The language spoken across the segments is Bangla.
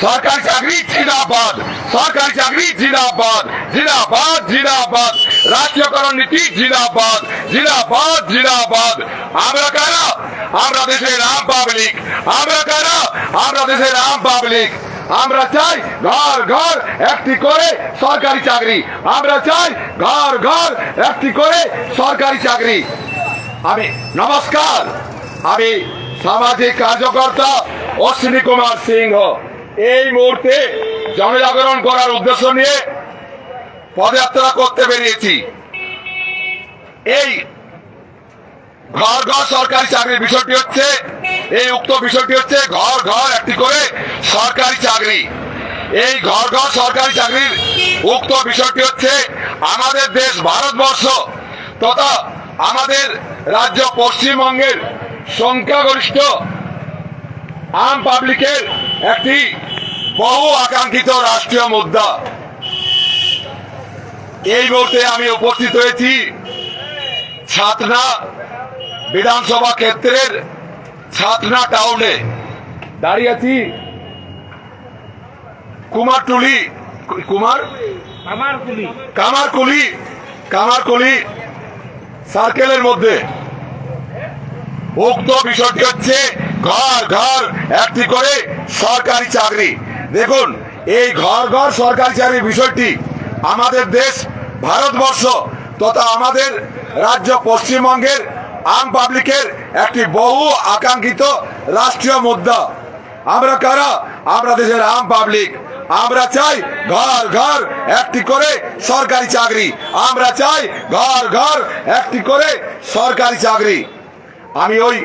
সরকারি চাকরি জিন্দাবাদ। সরকারি চাকরি জিন্দাবাদ। জিন্দাবাদ জিন্দাবাদ। রাজ্যকরণ নীতি জিন্দাবাদ। জিন্দাবাদ জিন্দাবাদ। আমরা কারা? আমরা দেশের রাম পাবলিক। আমরা কারা? আমরা দেশের রাম পাবলিক। আমরা চাই ঘর ঘর একটি করে সরকারি চাকরি। আমরা চাই ঘর ঘর একটি করে সরকারি চাকরি। আমি নমস্কার। আমি সামাজিক কার্যকর্তা অশ্বিনী কুমার সিংহ। এই মুহূর্তে জনজাগরণ করার উদ্দেশ্য নিয়ে পদযাত্রা করতে বেরিয়েছি। এই ঘর ঘর সরকারি চাকরির বিষয়টি হচ্ছে, এই উক্ত বিষয়টি হচ্ছে ঘর ঘর একটি করে সরকারি চাকরি। এই ঘর ঘর সরকারি চাকরির উক্ত বিষয়টি হচ্ছে আমাদের দেশ, ভারতবর্ষ তথা আমাদের রাজ্য পশ্চিমবঙ্গের সংখ্যাগরিষ্ঠ আম পাবলিকের একটি বহু আকাঙ্ক্ষিত রাষ্ট্রীয় মুদ্রা। এই মুহূর্তে আমি উপস্থিত হয়েছি ছাতনা বিধানসভা ক্ষেত্রের ছাতনা টাউনে দাঁড়িয়ে আছি। কুমারটুলি কুমার? আমার কুলি কামারকুলি কামারকুলি সার্কেলের মধ্যে। উক্ত বিষয়টি হচ্ছে ঘর ঘর একটি করে সরকারি চাকরি। দেখুন, এই ঘর ঘর সরকারি চাকরির বিষয়টি, আমাদের দেশ, ভারতবর্ষ তথা আমাদের রাজ্য পশ্চিমবঙ্গের আম পাবলিকের একটি বহু আকাঙ্ক্ষিত রাষ্ট্রীয় মুদ্রা। আমরা কারা? আমরা দেশের আম পাবলিক। আমরা চাই ঘর ঘর একটি করে সরকারি চাকরি। আমরা চাই ঘর ঘর একটি করে সরকারি চাকরি। আমি ওই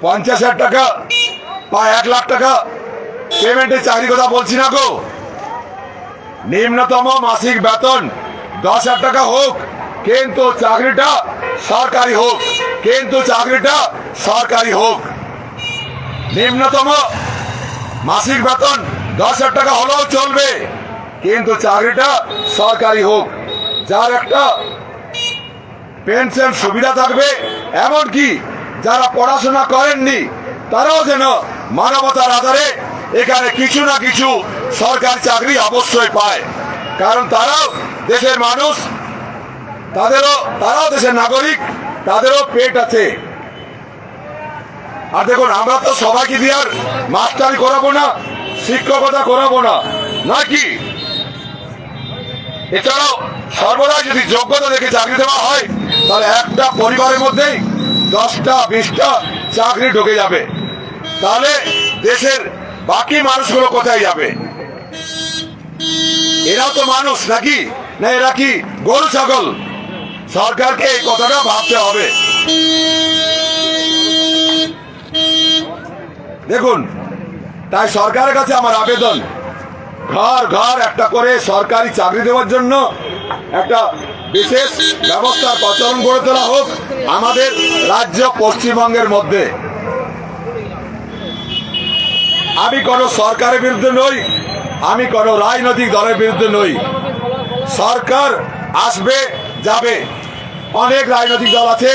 পঞ্চাশ হাজার টাকা বা এক লাখ টাকা পেমেন্টের চাকরি কথা বলছি না গো। নিম্নতম মাসিক বেতন দশ হাজার টাকা হোক, কিন্তু চাকরিটা সরকারি হোক, কিন্তু চাকরিটা সরকারি হোক। নিম্নতম মাসিক বেতন দশ হাজার টাকা হলেও চলবে, কিন্তু চাকরিটা সরকারি হোক। যার একটা পেনশন সুবিধা থাকবে, এমনকি যারা পড়াশোনা করেননি, তারাও যেন মানবতার আধারে এখানে কিছু না কিছু সরকারি চাকরি অবশ্যই পায়। কারণ তারাও দেশের মানুষ, তাদেরও, তারাও দেশের নাগরিক, তাদেরও পেট আছে। আর দেখুন, আমরা তো সবাইকে দিয়ে আর মাস্টারি করাবো না, শিক্ষকতা করাবো না নাকি এছাড়াও সর্বদা যদি যোগ্যতা দেখে চাকরি দেওয়া হয়, তাহলে একটা পরিবারের মধ্যেই দশটা, বিশটা চাকরি ঢুকে যাবে। তাহলে দেশের বাকি মানুষগুলো কোথায় যাবে? এরা তো মানুষ নাকি? না, এরা কি গরু, ছাগল? সরকারকে এই কথাটা ভাবতে হবে। দেখুন, তাই সরকারের কাছে আমার আবেদন। ঘর ঘর একটা করে সরকারি চাকরি দেওয়ার জন্য একটা বিশেষ ব্যবস্থার প্রচলন করে তোলা হোক আমাদের রাজ্য পশ্চিমবঙ্গের মধ্যে। আমি কোনো সরকারের বিরুদ্ধে নই, আমি কোনো রাজনৈতিক দলের বিরুদ্ধে নই। সরকার আসবে, যাবে। অনেক রাজনৈতিক দল আছে,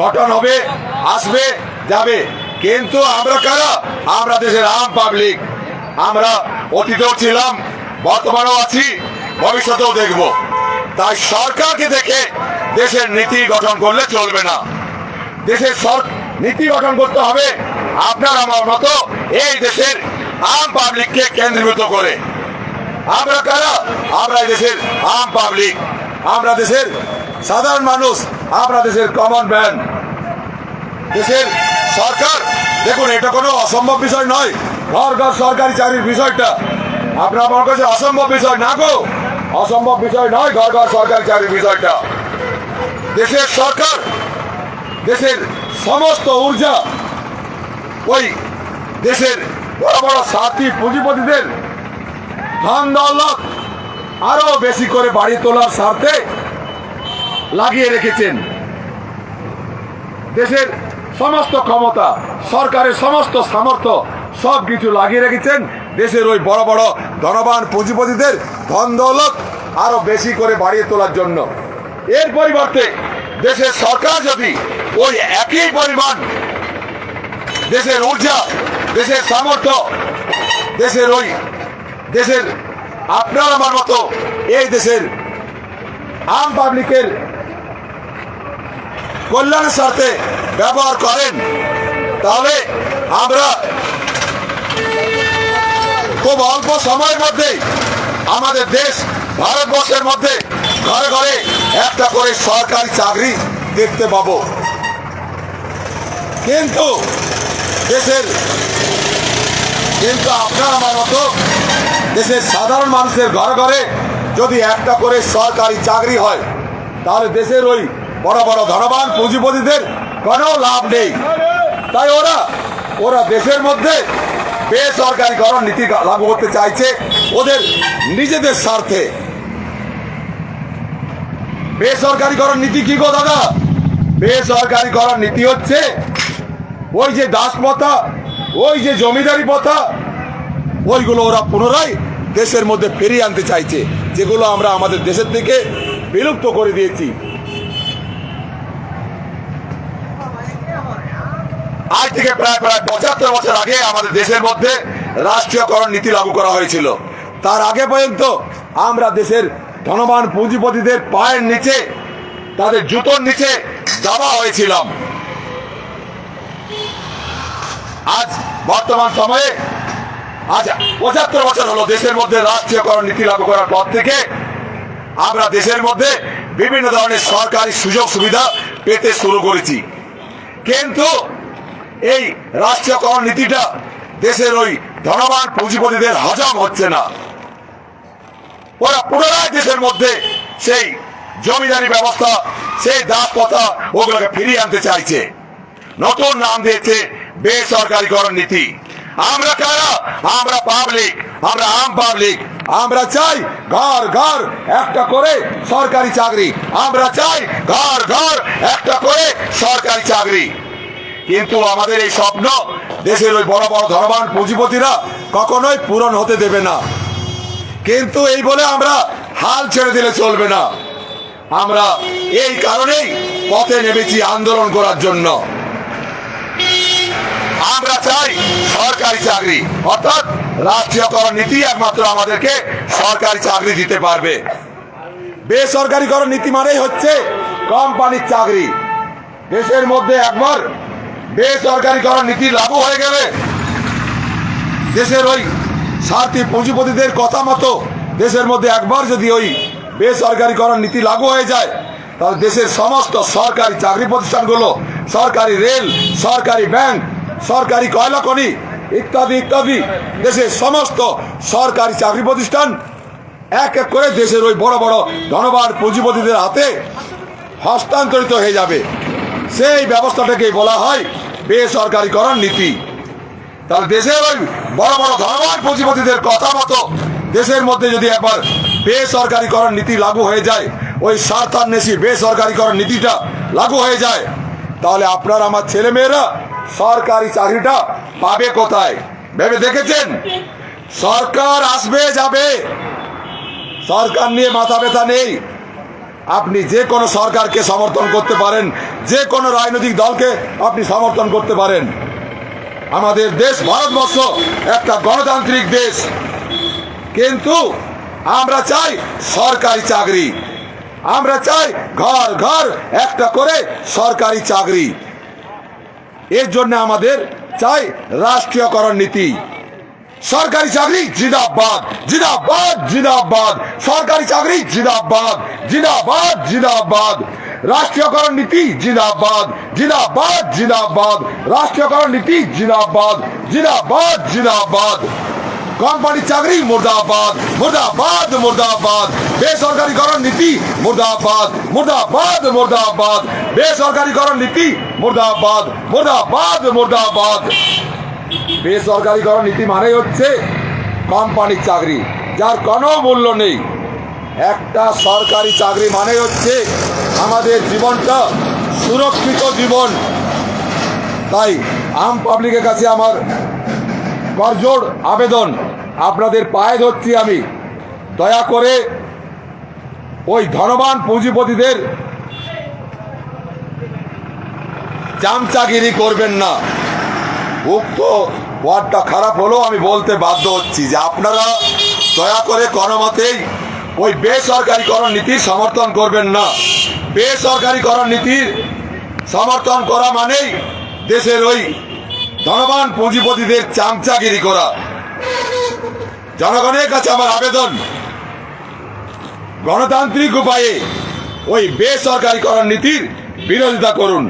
গঠন হবে, আসবে, যাবে। কিন্তু আমরা কারা? আমরা দেশের আম পাবলিক। আমরা অতীতেও ছিলাম, বর্তমানেও আছি, ভবিষ্যতেও দেখব। তাই সরকারকে দেখে দেশের নীতি গঠন করলে চলবে না। দেশের নীতি গঠন করতে হবে, আপনার আমার মতো এই দেশের আম পাবলিককে কেন্দ্রীভূত করে। আমরা কারা? আমরা দেশের আম পাবলিক। আমরা দেশের সাধারণ মানুষ। আমরা দেশের কমন ম্যান দেশের সরকার, দেখুন, এটা কোনো অসম্ভব বিষয় নয়। ঘর ঘর সরকারি চাকরির বিষয়টা। আপনার আমার কাছে অসম্ভব বিষয় না গো? অসম্ভব বিষয় নয় ঘর ঘর সরকারি চাকরির বিষয়টা। দেশের সরকার, দেশের সমস্ত ঊর্জা ওই দেশের বড় বড় সাথী পুঁজিপতিদের ধন দৌলত আরও বেশি করে বাড়ি তোলার স্বার্থে লাগিয়ে রেখেছেন। দেশের সমস্ত ক্ষমতা, সরকারের সমস্ত সামর্থ্য সব কিছু লাগিয়ে রেখেছেন। দেশের ওই বড় বড় ধনবান পুঁজিপতিদের ধন দৌলত আরও বেশি করে বাড়িয়ে তোলার জন্য। এর পরিবর্তে দেশের সরকার যদি ওই একই পরিমাণ দেশের ঊর্জা দেশের সামর্থ্য, দেশের ওই, দেশের আপনার আমার মতো এই দেশের আম পাবলিকের কল্যাণের স্বার্থে ব্যবহার করেন, তাহলে আমরা খুব অল্প সময়ের মধ্যেই আমাদের দেশ ভারতবর্ষের মধ্যে ঘরে ঘরে একটা করে সরকারি চাকরি দেখতে পাবো। কিন্তু দেশের কিন্তু আপনার আমার মতো দেশের সাধারণ মানুষের ঘরে ঘরে যদি একটা করে সরকারি চাকরি হয়, তাহলে দেশের ওই বড় বড় ধনবান পুঁজিপতিদের কোনো লাভ নেই। তাই ওরা ওরা দেশের মধ্যে বেসরকারিকরণ নীতি লাগু করতে চাইছে ওদের নিজেদের স্বার্থে। বেসরকারিকরণ নীতি কি গো দাদা? বেসরকারিকরণ নীতি হচ্ছে ওই যে দাস প্রথা ওই যে জমিদারি প্রথা, ওইগুলো ওরা পুনরায় দেশের মধ্যে ফিরিয়ে আনতে চাইছে, যেগুলো আমরা আমাদের দেশের থেকে বিলুপ্ত করে দিয়েছি। আজ থেকে প্রায় প্রায় পঁচাত্তর বছর আগে আমাদের দেশের মধ্যে রাষ্ট্রীয়করণ নীতি লাগু করা হয়েছিল। তার আগে পর্যন্ত আমরা দেশের ধনবান পুঁজিপতিদের পায়ের নিচে, তাদের জুতোর নিচে দাবা হয়েছিলাম। আজ বর্তমান সময়ে আজ পঁচাত্তর বছর হলো দেশের মধ্যে রাষ্ট্রীয়করণ নীতি লাগু করার পর থেকে আমরা দেশের মধ্যে বিভিন্ন ধরনের সরকারি সুযোগ সুবিধা পেতে শুরু করেছি। কিন্তু এই রাষ্ট্রীয়করণ নীতিটা দেশের ওই ধনবান পুঁজিপতিদের হজম হচ্ছে না। ওরা পুনরায় দেশের মধ্যে সেই জমিদারি ব্যবস্থা, সেই দাস কথা ওগুলোকে ফিরিয়ে আনতে চাইছে। নতুন নাম দিয়েছে বেসরকারিকরণ নীতি আমরা কারা? আমরা পাবলিক আমরা আম পাবলিক আমরা চাই ঘর ঘর একটা করে সরকারি চাকরি। আমরা চাই ঘর ঘর একটা করে সরকারি চাকরি। কিন্তু আমাদের এই স্বপ্ন দেশের ওই বড় বড় ধনবান পুঁজিপতিরা কখনোই পূরণ হতে দেবে না। কিন্তু এই বলে আমরা হাল ছেড়ে দিলে চলবে না। আমরা এই কারণেই পথে নেমেছি আন্দোলন করার জন্য। আমরা চাই সরকারি চাকরি। অর্থাৎ রাষ্ট্রীয়করণ নীতি একমাত্র আমাদেরকে সরকারি চাকরি দিতে পারবে। বেসরকারিকরণ নীতি মানেই হচ্ছে কোম্পানির চাকরি। দেশের মধ্যে একবার বেসরকারিকরণ নীতি লাগু হয়ে গেলে দেশের ওই স্বার্থী পুঁজিপতিদের কথা মতো দেশের মধ্যে একবার যদি ওই বেসরকারিকরণ নীতি লাগু হয়ে যায়, তাহলে দেশের সমস্ত সরকারি চাকরি প্রতিষ্ঠানগুলো, সরকারি রেল, সরকারি ব্যাংক সরকারি কয়লা খনি, ইত্যাদি ইত্যাদি। দেশের সমস্ত সরকারি চাকরি প্রতিষ্ঠান এক এক করে দেশের ওই বড় বড় ধনবান পুঁজিপতিদের হাতে হস্তান্তরিত হয়ে যাবে। সেই ব্যবস্থাটাকেই বলা হয় বেসরকারিকরণ নীতি। তাহলে দেশের ওই বড় বড় ধনবান পুঁজিপতিদের কথা মতো দেশের মধ্যে যদি একবার বেসরকারিকরণ নীতি লাগু হয়ে যায়, ওই স্বার্থান্বেষী বেসরকারিকরণ নীতিটা লাগু হয়ে যায়, তাহলে আপনার আমার ছেলেমেয়েরা সরকারি চাকরিটা পাবে কোথায়? ভেবে দেখেছেন? সরকার আসবে, যাবে। সরকার নিয়ে মাথা ব্যথা নেই। আপনি যে কোনো সরকারকে সমর্থন করতে পারেন, যে কোনো রাজনৈতিক দলকে আপনি সমর্থন করতে পারেন। আমাদের দেশ, ভারতবর্ষ একটা গণতান্ত্রিক দেশ। কিন্তু আমরা চাই সরকারি চাকরি। আমরা চাই ঘর ঘর একটা করে সরকারি চাকরি। এর জন্য আমাদের চাই রাষ্ট্রীয়করণ নীতি। সরকারি চাকরি, জিদাবাদ জিদাবাদ জিদাবাদ। সরকারি চাকরি, জিদাবাদ জিদাবাদ জিদাবাদ। রাষ্ট্রীয়করণ নীতি, জিদাবাদ জিদাবাদ জিদাবাদ। রাষ্ট্রীয়করণ নীতি, জিদাবাদ জিদাবাদ জিন্দাবাদ কোম্পানি চাকরি, মুর্দাবাদ মুর্দাবাদ মুর্দাবাদ। বেসরকারিকরণ নীতি, মুর্দাবাদ মুর্দাবাদ মুর্দাবাদ। বেসরকারিকরণ নীতি, মুর্দাবাদ মুর্দাবাদ মুর্দাবাদ। বেসরকারিকরণ নীতি মানে হচ্ছে কোম্পানির চাকরি, যার কোনো মূল্য নেই। একটা সরকারি চাকরি মানে হচ্ছে আমাদের জীবনটা সুরক্ষিত জীবন। তাই আম পাবলিকের কাছে আমার করজোড় আবেদন আপনাদের পায়ে ধরছি আমি। দয়া করে ওই ধনবান পুঁজিপতিদের চামচাগিরি করবেন না। উক্ত ওয়ার্ডটা খারাপ হলেও আমি বলতে বাধ্য হচ্ছি যে আপনারা দয়া করে কোনো মতেই ওই বেসরকারিকরণ নীতির সমর্থন করবেন না। বেসরকারিকরণ নীতির সমর্থন করা মানেই দেশের ওই ধনবান পুঁজিপতিদের চামচাগিরি করা। জনগণের কাছে আমার আবেদন, গণতান্ত্রিক উপায়ে ওই বেসরকারিকরণ নীতির বিরোধিতা করুন।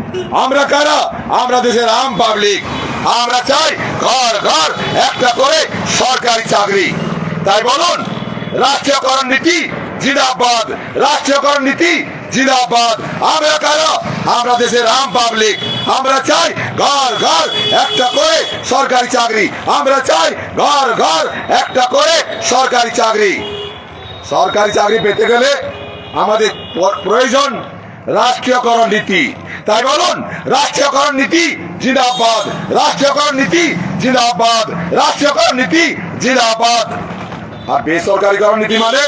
আমরা কারা? আমরা দেশের আম পাবলিক। আমরা চাই ঘর ঘর একটা করে সরকারি চাকরি। তাই বলুন, রাষ্ট্রীয়করণ নীতি জিন্দাবাদ রাষ্ট্রীয়করণ নীতি জিন্দাবাদ আমরা কারা? আমরা দেশের আম পাবলিক। আমরা চাই ঘর ঘর, একটা করে সরকারি চাকরি। আমরা চাই ঘর ঘর, একটা করে সরকারি চাকরি। সরকারি চাকরি পেতে গেলে আমাদের প্রয়োজন রাষ্ট্রীয়করণ নীতি। তাই বলুন, রাষ্ট্রীয়করণ নীতি জিন্দাবাদ। রাষ্ট্রীয়করণ নীতি জিন্দাবাদ। রাষ্ট্রীয়করণ নীতি জিন্দাবাদ। আর বেসরকারিকরণ নীতি মানে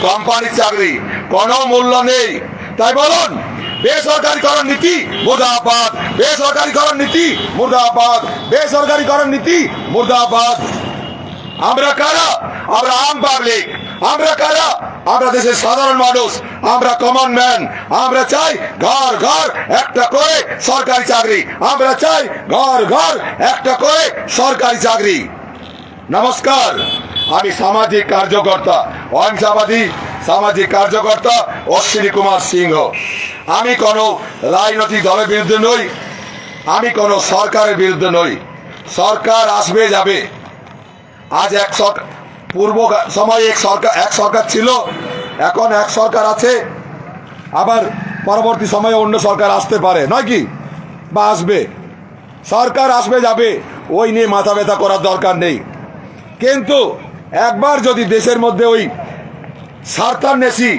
কোম্পানির চাকরি। কোনো মূল্য নেই। তাই বলুন বেসরকারিকরণ নীতি, মুর্দাবাদ। বেসরকারিকরণ নীতি, মুর্দাবাদ। বেসরকারিকরণ নীতি, মুর্দাবাদ। আমরা কারা? আমরা আম পাবলিক আমরা কারা? আমরা দেশের সাধারণ মানুষ। আমরা কমন ম্যান আমরা চাই ঘর ঘর, একটা করে সরকারি চাকরি। আমরা চাই ঘর ঘর, একটা করে সরকারি চাকরি। নমস্কার। আমি সামাজিক কার্যকর্তা, অহিংসাবাদী সামাজিক কার্যকর্তা অশ্বিনী কুমার সিংহ। আমি কোনো রাজনৈতিক দলের বিরুদ্ধে নই, আমি কোনো সরকারের বিরুদ্ধে নই। সরকার আসবে, যাবে। আজ এক সরকার পূর্ব সময়ে এক সরকার এক সরকার ছিল, এখন এক সরকার আছে। আবার পরবর্তী সময়ে অন্য সরকার আসতে পারে, নয় কি? বা আসবে। সরকার আসবে, যাবে। ওই নিয়ে মাথা ব্যথা করার দরকার নেই। কিন্তু একবার যদি দেশের মধ্যে ওই স্বার্থান্বেষী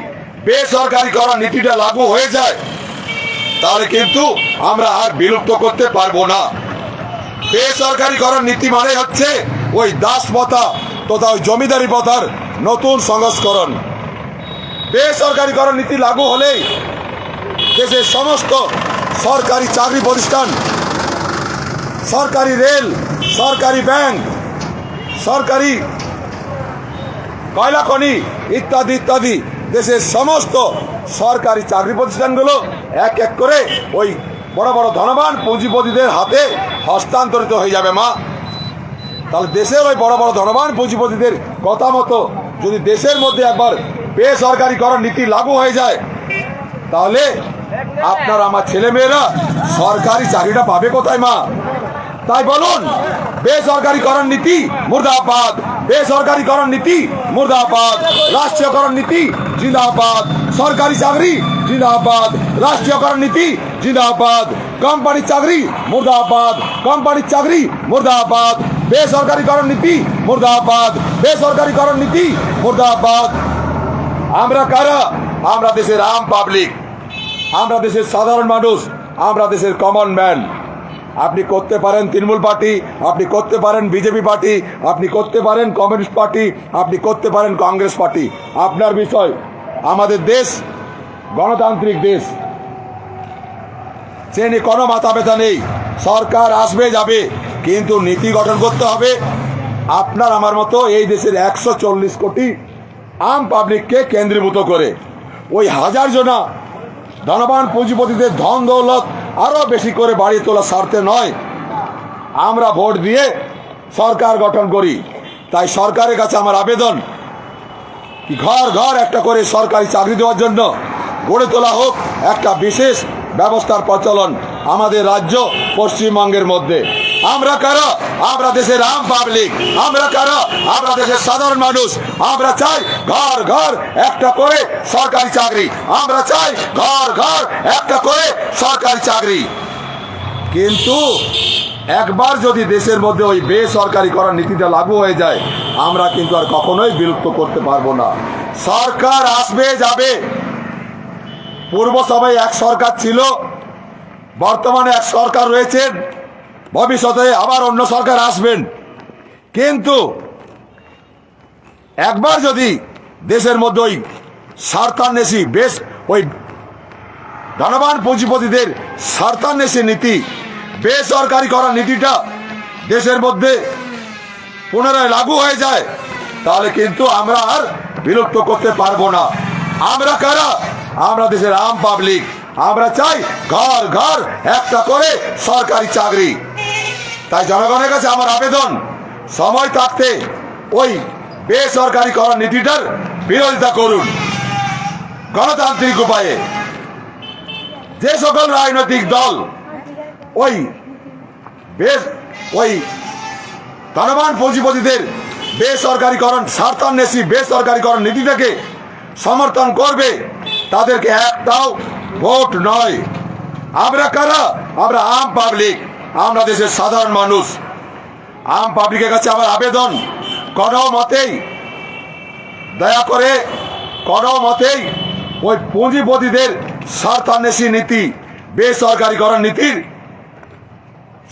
বেসরকারিকরণ নীতিটা লাগু হয়ে যায়, তাহলে কিন্তু আমরা আর বিলুপ্ত করতে পারব না। বেসরকারিকরণ নীতি মানে হচ্ছে ওই দাস প্রথা তথা ওই জমিদারি প্রথার নতুন সংস্করণ। বেসরকারিকরণ নীতি লাগু হলেই দেশের সমস্ত সরকারি চাকরি প্রতিষ্ঠান, সরকারি রেল, সরকারি ব্যাংক, সরকারি কয়লা খনি ইত্যাদি ইত্যাদি। দেশের সমস্ত সরকারি চাকরি প্রতিষ্ঠানগুলো এক এক করে ওই বড় বড় ধনবান পুঁজিপতিদের হাতে হস্তান্তরিত হয়ে যাবে, মা। তাহলে দেশের ওই বড় বড় ধনবান পুঁজিপতিদের কথা মতো যদি দেশের মধ্যে একবার বেসরকারিকরণ নীতি লাগু হয়ে যায়, তাহলে আপনার আমার ছেলেমেয়েরা সরকারি চাকরিটা পাবে কোথায়, মা? তাই বলুন, বেসরকারিকরণ নীতি মুর্দাবাদ। বেসরকারিকরণ নীতি, মুর্দাবাদ, রাষ্ট্রীয়করণ নীতি, জিন্দাবাদ। সরকারি চাকরি, জিন্দাবাদ। রাষ্ট্রীয়করণ নীতি, জিন্দাবাদ। কোম্পানির চাকরি, মুর্দাবাদ। কোম্পানির চাকরি, মুর্দাবাদ। বেসরকারিকরণ নীতি, মুর্দাবাদ। বেসরকারিকরণ নীতি, মুর্দাবাদ। আমরা কারা? আমরা দেশের আম পাবলিক। আমরা দেশের সাধারণ মানুষ। আমরা দেশের কমন ম্যান আপনি করতে পারেন তৃণমূল পার্টি, আপনি করতে পারেন বিজেপি পার্টি, আপনি করতে পারেন কমিউনিস্ট পার্টি, আপনি করতে পারেন কংগ্রেস পার্টি। আপনার বিষয়, আমাদের দেশ, গণতান্ত্রিক দেশ। সে নিয়ে কোনো মাথা ব্যথা নেই। সরকার আসবে, যাবে, কিন্তু নীতি গঠন করতে হবে। আপনার আমার মতো এই দেশের একশো চল্লিশ কোটি আম পাবলিককে কেন্দ্রীভূত করে। ওই হাজার জনা ধনবান পুঁজিপতিদের ধন দৌলত আরও বেশি করে বাড়িয়ে তোলা স্বার্থে নয়। আমরা ভোট দিয়ে সরকার গঠন করি। তাই সরকারের কাছে আমার আবেদন ঘর ঘর একটা করে সরকারি চাকরি দেওয়ার জন্য গড়ে তোলা হোক একটা বিশেষ ব্যবস্থার প্রচলন আমাদের রাজ্য পশ্চিমবঙ্গের মধ্যে। আমরা কারা, আমরা দেশের আম পাবলিক আমরা কারা, আমরা দেশের সাধারণ মানুষ, আমরা চাই ঘর ঘর, একটা করে সরকারি চাকরি। আমরা চাই ঘর ঘর, একটা করে সরকারি চাকরি। কিন্তু একবার যদি দেশের মধ্যে ওই বেসরকারি করার নীতিটা লাগু হয়ে যায়, আমরা কিন্তু আর কখনোই বিলুপ্ত করতে পারব না। সরকার আসবে, যাবে। পূর্ব সময়ে এক সরকার ছিল, বর্তমানে এক সরকার রয়েছেন ভবিষ্যতে আবার অন্য সরকার আসবেন। কিন্তু একবার যদি দেশের মধ্যে ওই স্বার্থান্বেষী বেশ ওই ধনবান পুঁজিপতিদের স্বার্থান্বেষী নীতি বেসরকারি করার নীতিটা দেশের মধ্যে পুনরায় লাগু হয়ে যায়, তাহলে কিন্তু আমরা আর বিলুপ্ত করতে পারব না। আমরা কারা? আমরা দেশের আম পাবলিক আমরা চাই ঘর ঘর একটা করে সরকারি চাকরি। তাই জনগণের কাছে আমার আবেদন, সময় থাকতে ওই বেসরকারি বেসরকারিকরণ নীতিটার বিরোধিতা করুন। গণতান্ত্রিক উপায়ে যে সকল রাজনৈতিক দল ওই বেশ ওই ধনবান পুঁজিপতিদের বেসরকারিকরণ, স্বার্থান্বেষী বেসরকারিকরণ নীতিটাকে সমর্থন করবে, তাদেরকে একটাও ভোট নয়। আমরা কারা? আমরা আম পাবলিক। আমরা দেশের সাধারণ মানুষ। আম পাবলিকের কাছে আমার আবেদন, কোনো মতেই, দয়া করে কোনো মতেই ওই পুঁজিপতিদের স্বার্থান্বেষী নীতি, বেসরকারিকরণ নীতির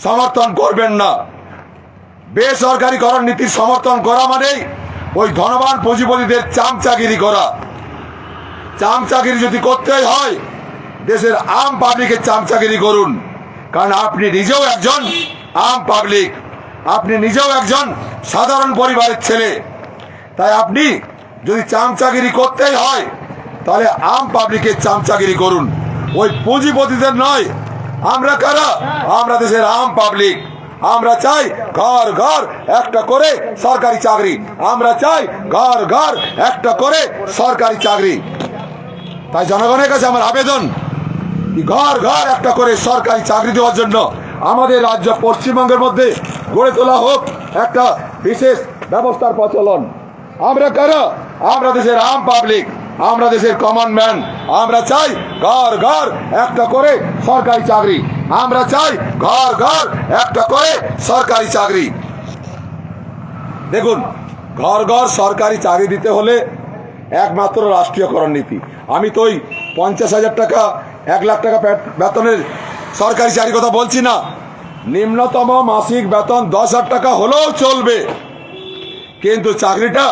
সমর্থন করবেন না। বেসরকারিকরণ নীতির সমর্থন করা মানেই ওই ধনবান পুঁজিপতিদের চামচাগিরি করা। চামচাগিরি যদি করতে হয়, দেশের আম পাবলিকের চামচাগিরি করুন। কারণ আপনি নিজেও একজন আম পাবলিক আপনি নিজেও একজন সাধারণ পরিবারের ছেলে। তাই আপনি যদি চামচাগিরি করতেই হয়, তাহলে আম পাবলিকের চামচাগিরি করুন। ওই পুঁজিপতিদের নয়। আমরা কারা? আমরা দেশের আম পাবলিক আমরা চাই ঘর ঘর একটা করে সরকারি চাকরি। আমরা চাই ঘর ঘর একটা করে সরকারি চাকরি। তাই জনগণের কাছে আমার আবেদন ঘর ঘর একটা করে সরকারি চাকরি দেওয়ার জন্য আমাদের রাজ্য পশ্চিমবঙ্গের মধ্যে গড়ে তোলা হোক একটা বিশেষ ব্যবস্থার প্রচলন। আমরা কারা আমরা দেশের আম পাবলিক আমরা দেশের কমন ম্যান আমরা চাই ঘর ঘর একটা করে সরকারি চাকরি। আমরা চাই ঘর ঘর একটা করে সরকারি চাকরি। দেখুন, ঘর ঘর সরকারি চাকরি দিতে হলে একমাত্র রাষ্ট্রীয়করণ নীতি। আমি তো ওই পঞ্চাশ হাজার টাকা এক লাখ টাকা বেতনের সরকারি চাকরি কথা বলছি না। নিম্নতম মাসিক বেতন দশ হাজার টাকা হলেও চলবে। কিন্তু চাকরিটা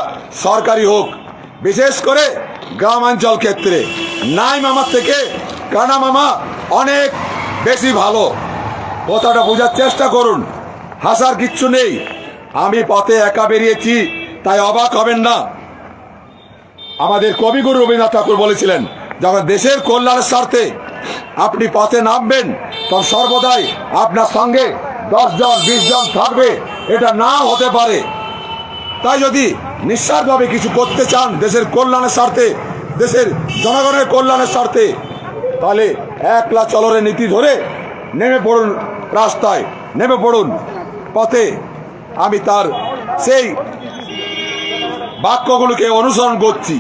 সরকারি হোক, বিশেষ করে গ্রামাঞ্চল ক্ষেত্রে। নাই মামার থেকে কানা মামা অনেক বেশি ভালো। কথাটা বোঝার চেষ্টা করুন, হাসার কিচ্ছু নেই। আমি পথে একা বেরিয়েছি, তাই অবাক হবেন না। আমাদের কবিগুরু রবীন্দ্রনাথ ঠাকুর বলেছিলেন যখন দেশের কল্যাণের স্বার্থে আপনি পথে নামবেন তখন সর্বদাই আপনার সঙ্গে দশ জন বিশ জন থাকবে, এটা না হতে পারে। তাই যদি নিঃস্বার্থভাবে কিছু করতে চান দেশের কল্যাণের স্বার্থে, দেশের জনগণের কল্যাণের স্বার্থে, তাহলে একলা চলরে নীতি ধরে নেমে পড়ুন রাস্তায়, নেমে পড়ুন পথে। আমি তার সেই বাক্যগুলোকে অনুসরণ করছি।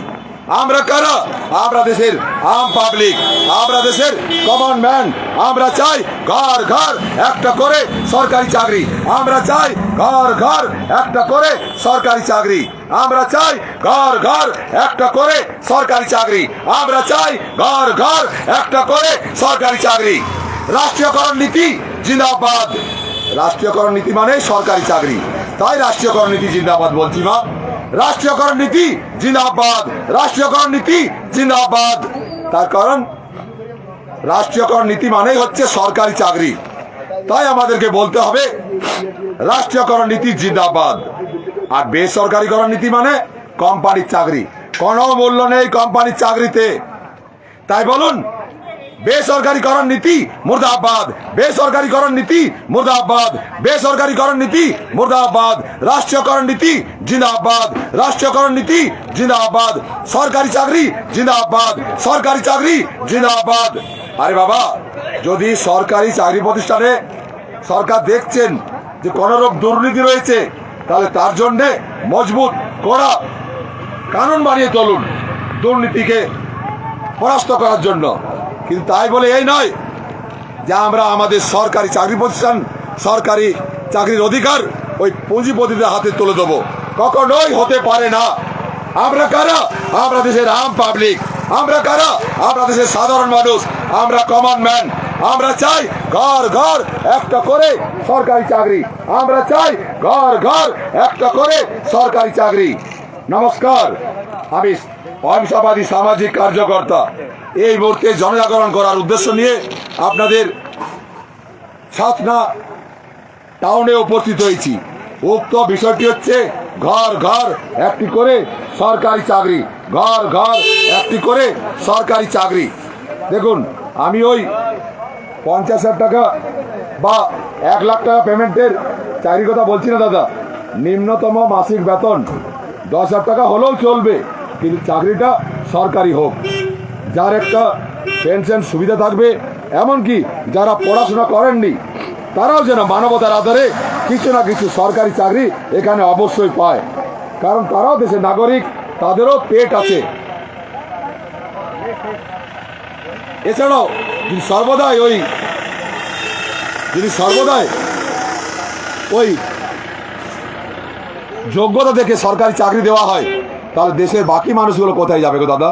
আমরা কারা? আমরা দেশের আম পাবলিক আমরা দেশের কমন ম্যান আমরা চাই ঘর ঘর একটা করে সরকারি চাকরি, আমরা চাই ঘর ঘর একটা করে সরকারি চাকরি, আমরা চাই ঘর ঘর একটা করে সরকারি চাকরি, আমরা চাই ঘর ঘর একটা করে সরকারি চাকরি। রাষ্ট্রীয়করণ নীতি জিন্দাবাদ। রাষ্ট্রীয়করণ নীতি মানে সরকারি চাকরি। তাই রাষ্ট্রীয়করণ নীতি জিন্দাবাদ বলছি মা। রাষ্ট্রীয়করণ নীতি জিন্দাবাদ। রাষ্ট্রীয়করণ নীতি জিন্দাবাদ। তার কারণ, রাষ্ট্রীয়করণ নীতি মানেই হচ্ছে সরকারি চাকরি। তাই আমাদেরকে বলতে হবে, রাষ্ট্রীয়করণ নীতি জিন্দাবাদ। আর বেসরকারিকরণ নীতি মানে কোম্পানির চাকরি। কোনো মূল্য নেই কোম্পানির চাকরিতে। তাই বলুন বেসরকারিকরণ নীতি মুর্দাবাদ। বেসরকারীকরণ নীতি মুর্দাবাদ। বেসরকারীকরণ নীতি মুর্দাবাদ। রাষ্ট্রীয়করণ নীতি জিন্দাবাদ। রাষ্ট্রীয়করণ নীতি জিন্দাবাদ। সরকারি চাকরি জিন্দাবাদ। সরকারি চাকরি জিন্দাবাদ। আরে বাবা, যদি সরকারি চাকরি প্রতিষ্ঠানে সরকার দেখছেন যে কোনো রকম দুর্নীতি রয়েছে, তাহলে তার জন্যে মজবুত করা কানুন বানিয়ে চলুন দুর্নীতিকে পরাস্ত করার জন্য। কিন্তু তাই বলে এই নয় যে আমরা আমাদের সরকারি চাকরি প্রতিষ্ঠান, সরকারি চাকরির অধিকার ওই পুঁজিপতিদের হাতে তুলে দেবো। কখনোই হতে পারে না। আমরা কারা? আমরা দেশের আম পাবলিক। আমরা কারা? আমরা দেশের সাধারণ মানুষ। আমরা কমন ম্যান আমরা চাই ঘর ঘর, একটা করে সরকারি চাকরি। আমরা চাই ঘর ঘর, একটা করে সরকারি চাকরি। নমস্কার। আমি অহিংসাবাদী সামাজিক কার্যকর্তা। এই মুহূর্তে জনজাগরণ করার উদ্দেশ্য নিয়ে আপনাদের সাথনা টাউনে উপস্থিত হয়েছি। উক্ত বিষয়টি হচ্ছে ঘর ঘর একটি করে সরকারি চাকরি। ঘর ঘর একটি করে সরকারি চাকরি। দেখুন, আমি ওই পঞ্চাশ হাজার টাকা বা এক লাখ টাকা পেমেন্টের চাকরির কথা বলছি না দাদা। নিম্নতম মাসিক বেতন দশ হাজার টাকা হলেও চলবে। কিন্তু চাকরিটা সরকারি হোক। যার একটা পেনশন সুবিধা থাকবে, এমনকি যারা পড়াশোনা করেননি, তারাও যেন মানবতার আধারে কিছু না কিছু সরকারি চাকরি এখানে অবশ্যই পায়। কারণ তারাও দেশের নাগরিক, তাদেরও পেট আছে। এছাড়াও, যদি সর্বদাই ওই, যদি সর্বদাই ওই যোগ্যতা দেখে সরকারি চাকরি দেওয়া হয় তাহলে দেশের বাকি মানুষগুলো কোথায় যাবে গো দাদা?